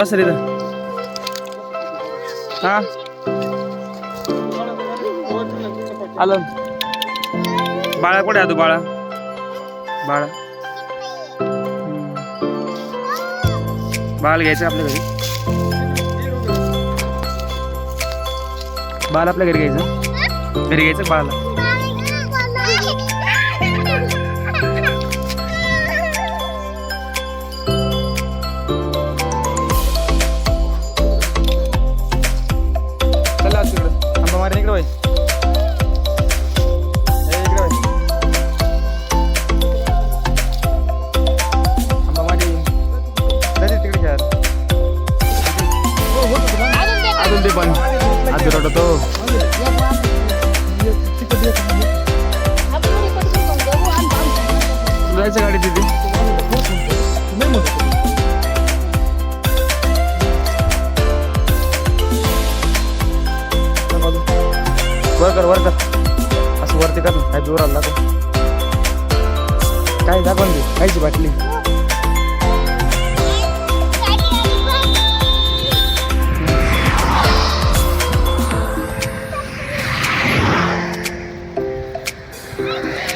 बस रे इथं. हा? आलो. बाळा कुठे आहे तू बाळा? बाळा. बाळ घ्यायचं आपल्या घरी. बाळ आपल्या घरी घ्यायचं. घरी घ्यायचं बाळाला? अजून ते पण. आज रडतो. जायचं गाडी तिथे वर कर वर कर. असं वरती कर ना. काय जोर आला काय दाखवून दे. कायची बाटली. Yeah.